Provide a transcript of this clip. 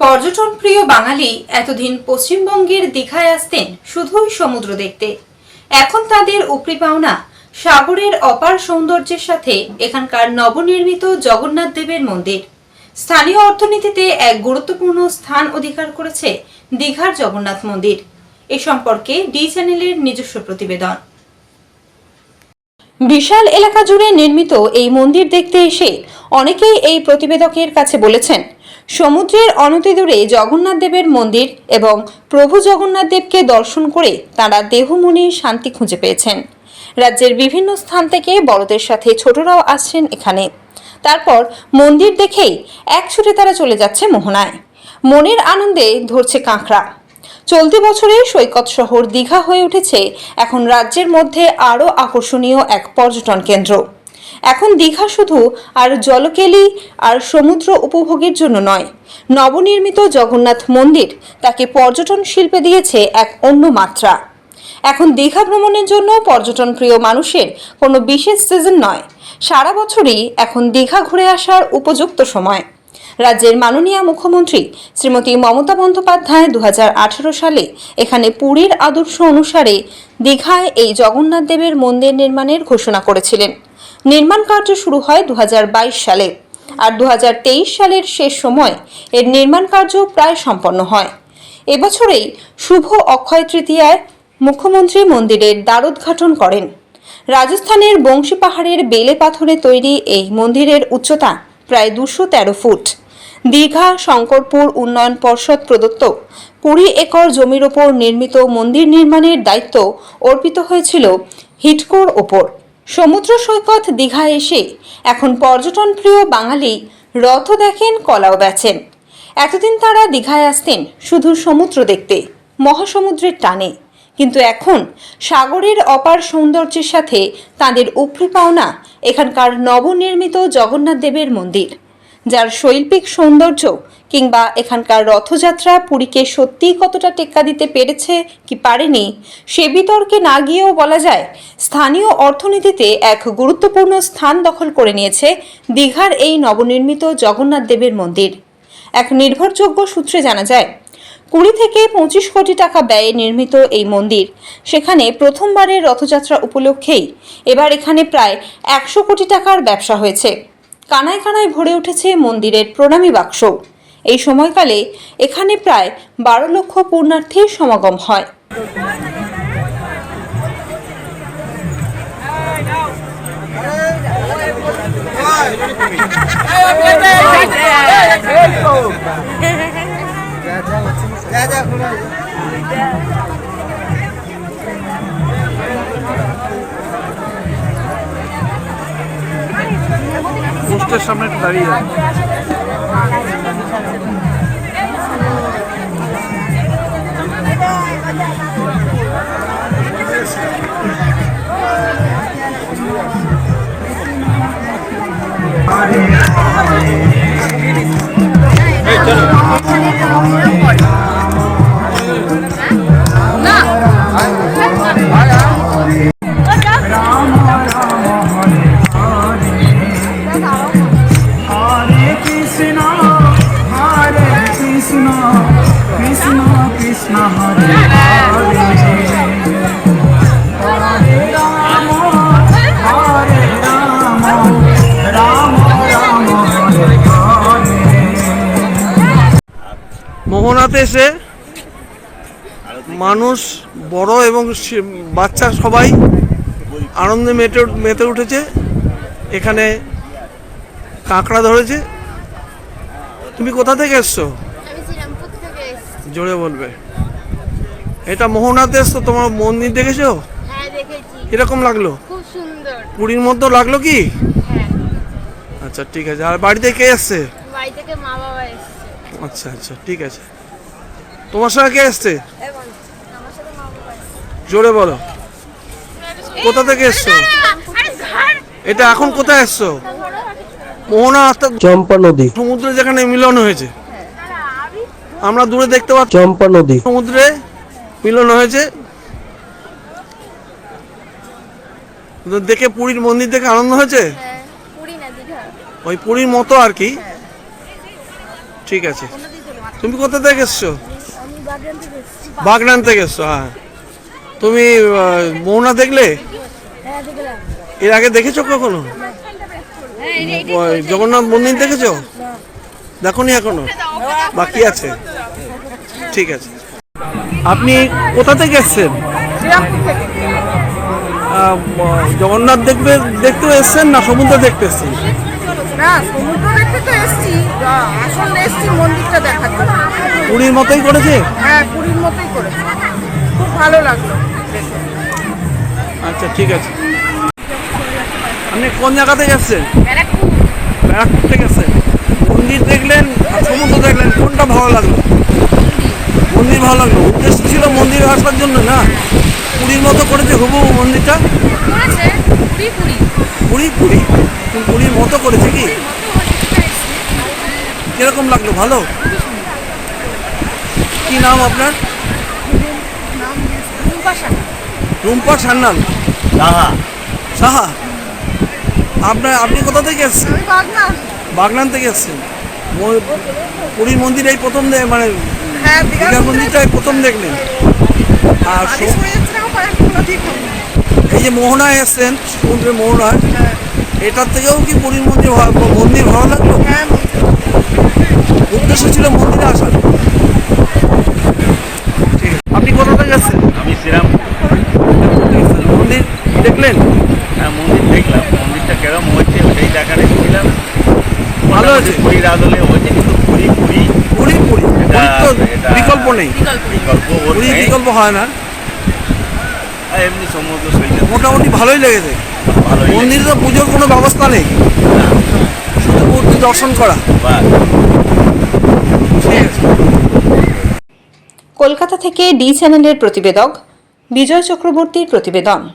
পর্যটন প্রিয় বাঙালি এতদিন পশ্চিমবঙ্গের দীঘায় আসতেন শুধুই সমুদ্র দেখতে। এখন তাদের উপরি পাওনা সাগরের অপার সৌন্দর্যের সাথে এখানকার নবনির্মিত জগন্নাথ দেবের মন্দির। স্থানীয় অর্থনীতিতে এক গুরুত্বপূর্ণ স্থান অধিকার করেছে দীঘার জগন্নাথ মন্দির। এ সম্পর্কে ডি চ্যানেলের নিজস্ব প্রতিবেদন। বিশাল এলাকা জুড়ে নির্মিত এই মন্দির দেখতে এসে অনেকেই এই প্রতিবেদকের কাছে বলেছেন সমুদ্রের অনতিদূরে জগন্নাথ দেবের মন্দির এবং প্রভু জগন্নাথ দেবকে দর্শন করে তারা দেহমনে শান্তি খুঁজে পেয়েছেন। রাজ্যের বিভিন্ন স্থান থেকে বড়দের সাথে ছোটরাও আসছেন এখানে। তারপর মন্দির দেখেই এক ছুটে তারা চলে যাচ্ছে মোহনায়। মনের আনন্দে ধরছে কাঁকড়া। চলতি বছরে সৈকত শহর দীঘা হয়ে উঠেছে এখন রাজ্যের মধ্যে আরও আকর্ষণীয় এক পর্যটন কেন্দ্র। এখন দীঘা শুধু আর জলকেলি আর সমুদ্র উপভোগের জন্য নয়, নবনির্মিত জগন্নাথ মন্দির তাকে পর্যটন শিল্পে দিয়েছে এক অন্য মাত্রা। এখন দীঘা ভ্রমণের জন্য পর্যটন প্রিয় মানুষের কোনো বিশেষ সিজন নয়, সারা বছরই এখন দীঘা ঘুরে আসার উপযুক্ত সময়। রাজ্যের মাননীয় মুখ্যমন্ত্রী শ্রীমতী মমতা বন্দ্যোপাধ্যায় দু হাজার আঠারো সালে এখানে পুরীর আদর্শ অনুসারে দীঘায় এই জগন্নাথ দেবের মন্দির নির্মাণের ঘোষণা করেছিলেন। নির্মাণ কার্য শুরু হয় দু হাজার বাইশ সালে। আর দু হাজার তেইশ সালের শেষ সময় এর নির্মাণ কার্য প্রায় সম্পন্ন হয়। এবছরেই শুভ অক্ষয় তৃতীয়ায় মুখ্যমন্ত্রী মন্দিরের দ্বারোদ্ঘাটন করেন। রাজস্থানের বংশী পাহাড়ের বেলে পাথরে তৈরি এই মন্দিরের উচ্চতা প্রায় দুশো তেরো ফুট। দীঘা, শঙ্করপুর উন্নয়ন পর্ষদ প্রদত্ত কুড়ি একর জমির ওপর নির্মিত মন্দির নির্মাণের দায়িত্ব অর্পিত হয়েছিল হিটকোর ওপর। সমুদ্র সৈকত দীঘায় এসে এখন পর্যটন প্রিয় বাঙালি রথ দেখেন, কলাও বেচেন। এতদিন তারা দীঘায় আসতেন শুধু সমুদ্র দেখতে, মহাসমুদ্রের টানে। কিন্তু এখন সাগরের অপার সৌন্দর্যের সাথে তাদের উপরি পাওনা এখানকার নবনির্মিত জগন্নাথ দেবের মন্দির। যার শৈল্পিক সৌন্দর্য কিংবা এখানকার রথযাত্রা পুরীকে সত্যিই কতটা টেক্কা দিতে পেরেছে কি পারেনি, সে বিতর্কে না গিয়েও বলা যায়, স্থানীয় অর্থনীতিতে এক গুরুত্বপূর্ণ স্থান দখল করে নিয়েছে দীঘার এই নবনির্মিত জগন্নাথ দেবের মন্দির। এক নির্ভরযোগ্য সূত্রে জানা যায়, কুড়ি থেকে পঁচিশ কোটি টাকা ব্যয়ে নির্মিত এই মন্দির, সেখানে প্রথমবারের রথযাত্রা উপলক্ষেই, এবার এখানে প্রায় একশো কোটি টাকার ব্যবসা হয়েছে। কানায় কানায় ভরে উঠেছে মন্দিরের প্রণামী বাক্স এই সময়কালে এখানে প্রায় বারো লক্ষ পূর্ণার্থীর সমাগম হয় পোস্টের সামনে দাঁড়িয়ে মোহনাতে এসে মানুষ বড় এবং বাচ্চা সবাই আনন্দে মেতে মেতে উঠেছে। এখানে কাঁকড়া ধরেছে। তুমি কোথা থেকে এসেছি। জোরে বলবে। এটা মোহনাতে এসছো তোমার মন্দির দেখেছ? হ্যাঁ দেখেছি। কীরকম লাগল? খুব সুন্দর। পুরীর মতো লাগল কি? হ্যাঁ। আচ্ছা ঠিক আছে। আর বাড়িতে কে এসছে? বাড়ি থেকে মা বাবা এসেছে। আচ্ছা আচ্ছা ঠিক আছে। তোমার সঙ্গে কে এসছে? জোরে বলো। কোথা থেকে এসছো? এটা এখন কোথায় এসছো? মোহনা অর্থাৎ চম্পা নদী। সমুদ্রে যেখানে মিলন হয়েছে। আমরা দূরে দেখতে পাচ্ছি। চম্পা নদী। সমুদ্রে মিলন হয়েছে। তো দেখে পুরীর মন্দির দেখে আনন্দ হয়েছে? হ্যাঁ ওই পুরীর মতো আর কি? ঠিক আছে। তুমি কোথা থেকে এসছো? বাগনান থেকে এসছো। হ্যাঁ। তুমি মোহনা দেখলে? হ্যাঁ এর আগে দেখেছ কখনো? জগন্নাথ মন্দির দেখেছ? দেখো নি এখনও? বাকি আছে? ঠিক আছে। আপনি কোথা থেকে এসছেন? জগন্নাথ দেখবে দেখতে এসছেন না সমুদ্র দেখতে এসছেন? না সমুদ্র দেখতে তো এসছি। আসলে এসছি মন্দিরটা দেখার জন্য। পুরীর মতোই করেছে? হ্যাঁ পুরীর মতোই করেছে। খুব ভালো লাগল। আচ্ছা ঠিক আছে। আপনি কোন জায়গা থেকে এসছেন? ব্যারাকপুর। থেকে এসছেন। মন্দির দেখলেন সমুদ্র দেখলেন কোনটা ভালো লাগল? মন্দির ভালো লাগল উদ্দেশ্য ছিল মন্দিরে আসার জন্য না? পুরীর মতো করেছে হুবু মন্দিরটা? পুরী পুরী। পুরীর মতো করেছে কি? কীরকম লাগল ভালো? কি নাম আপনার? রুম্পা সান্যাল। সাহা। সাহা? আপনার আপনি কোথা থেকে এসছেন? বাগনান। থেকে এসছেন। পুরীর মন্দির এই প্রথম মানে হ্যাঁ দীঘার মন্দিরটাই প্রথম দেখলেন। আর এই যে মোহনায় এসছেন সমুদ্রের মোহনায় এটার থেকেও কি পুরীর মন্দির মন্দির ভালো লাগল? হ্যাঁ। উদ্দেশ্য ছিল মন্দিরে আসার ঠিক আছে আপনি কোথা থেকে এসছেন আমি শ্রীরাম মন্দির দেখলেন হ্যাঁ মন্দির দেখলাম মন্দিরটা কেরম হয়েছে ওটাই দেখার এসেছিলাম ভালো হয়েছে পুরীর আদলে হয়েছে কিন্তু পুরী পুরী। পুরী পুরী। এটা- তো বিকল্প নেই। বিকল্প পুরী বিকল্প হয় না। এমনি সমুদ্র সৈকত। মোটামুটি ভালোই লেগেছে। মন্দিরে তো পুজোর কোনো ব্যবস্থা নেই। শুধু মূর্তি দর্শন করা। ঠিক আছে কলকাতা থেকে ডি চ্যানেলের প্রতিবেদক বিজয় চক্রবর্তীর প্রতিবেদন।